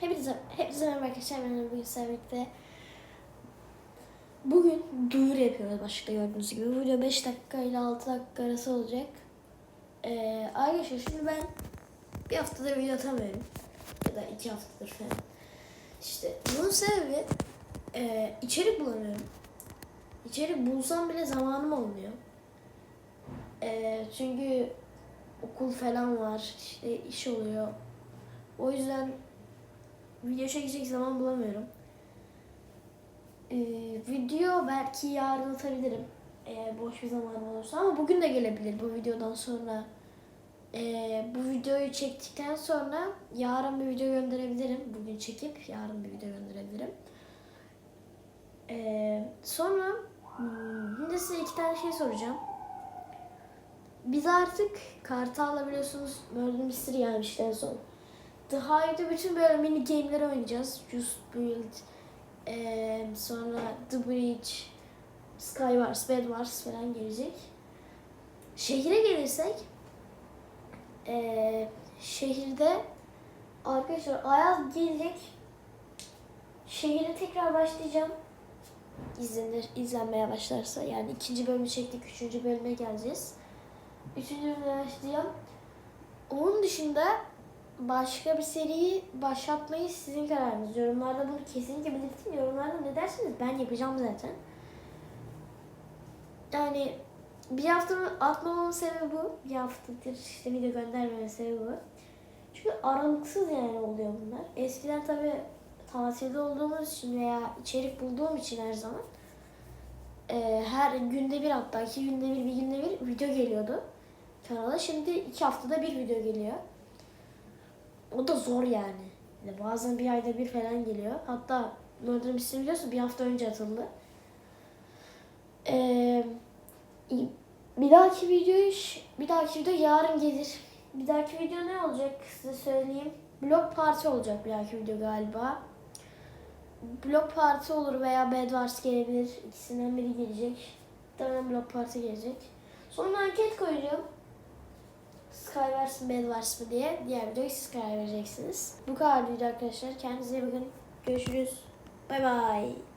Hepinize, hepinize merhaba arkadaşlar. Ben bugün sizlerle Bugün duyuru yapıyoruz başta gördüğünüz gibi. Bu video 5 dakika ile 6 dakika arası olacak. Ee, arkadaşlar şimdi ben bir haftadır video atamıyorum. Ya da 2 haftadır falan. İşte bunun sebebi e, içerik bulamıyorum. İçerik bulsam bile zamanım olmuyor. E, çünkü okul falan var, işte iş oluyor. O yüzden video çekecek zaman bulamıyorum. Ee, video belki yarın atabilirim. Eğer boş bir zamanım olursa ama bugün de gelebilir bu videodan sonra. Ee, bu videoyu çektikten sonra yarın bir video gönderebilirim. Bugün çekip yarın bir video gönderebilirim. Ee, sonra hmm, şimdi size iki tane şey soracağım. Biz artık Kartal'la biliyorsunuz Murder Mystery gelmişti en son. The Hive'de bütün böyle mini game'leri oynayacağız. Just Build, eee, sonra The Bridge, Skywars, Bed Wars falan gelecek. Şehire gelirsek, eee, şehirde arkadaşlar Ayaz gelecek. Şehire tekrar başlayacağım. İzlenir, izlenmeye başlarsa. Yani ikinci bölümü çektik, üçüncü bölüme geleceğiz. Üçüncü bölüme başlayacağım. Onun dışında başka bir seriyi başlatmayı sizin kararınız. Yorumlarda bunu kesinlikle belirtin. Yorumlarda ne dersiniz ben yapacağım zaten. Yani bir hafta atmamamın sebebi bu. Bir haftadır işte video göndermemin sebebi bu. Çünkü aralıksız yani oluyor bunlar. Eskiden tabi tatilde olduğumuz için veya içerik bulduğum için her zaman e, her günde bir hatta iki günde bir, bir günde bir video geliyordu kanala. Şimdi iki haftada bir video geliyor. O da zor yani. yani bazen bir ayda bir falan geliyor. Hatta Murder Mystery biliyorsun bir hafta önce atıldı. Ee, bir dahaki video bir dahaki video yarın gelir. Bir dahaki video ne olacak size söyleyeyim. Blog parti olacak bir dahaki video galiba. Blog parti olur veya Bed Wars gelebilir. İkisinden biri gelecek. Muhtemelen blog parti gelecek. Sonra anket koyacağım. Skywars mı Wars mı diye diğer videoyu siz karar vereceksiniz. Bu kadar video arkadaşlar. Kendinize iyi bakın. Görüşürüz. Bay bay.